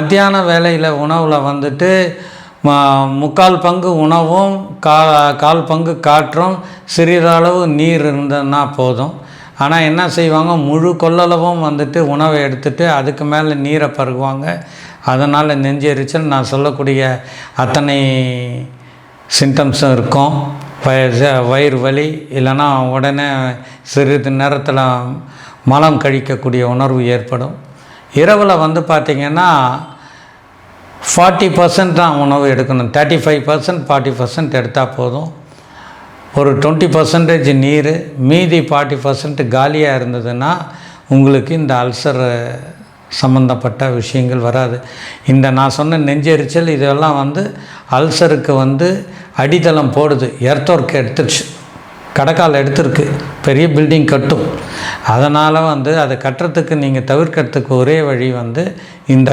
மத்தியான வேலையில் உணவில் வந்துட்டு ம- முக்கால் பங்கு உணவும் கா கால் பங்கு காற்றும் சிறிதளவு நீர் இருந்ததுன்னா போதும். ஆனால் என்ன செய்வாங்க? முழு கொள்ளளவும் வந்துட்டு உணவை எடுத்துட்டு அதுக்கு மேலே நீரை பருகுவாங்க. அதனால் நெஞ்செரிச்சல் நான் சொல்லக்கூடிய அத்தனை சிம்டம்ஸும் இருக்கும். வய- வயிறு வலி இல்லைன்னா உடனே சிறிது நேரத்தில் மலம் கழிக்கக்கூடிய உணர்வு ஏற்படும். இரவில் வந்து பார்த்திங்கன்னா ஃபார்ட்டி பர்சன்ட் தான் உணவு எடுக்கணும். Thirty five percent forty percent எடுத்தால் போதும். ஒரு டுவெண்ட்டி பர்சன்டேஜ் நீர் மீதி ஃபார்ட்டி பர்சன்ட் காலியாக இருந்ததுன்னா உங்களுக்கு இந்த அல்சர் சம்மந்தப்பட்ட விஷயங்கள் வராது. இந்த நான் சொன்ன நெஞ்செரிச்சல் இதெல்லாம் வந்து அல்சருக்கு வந்து அடித்தளம் போடுது. எர்த்தொர்க் எடுத்துருச்சு. கடைக்கால் எடுத்திருக்கு. பெரிய பில்டிங் கட்டும். அதனால் வந்து அதை கட்டுறதுக்கு நீங்கள் தவிர்க்கிறதுக்கு ஒரே வழி வந்து இந்த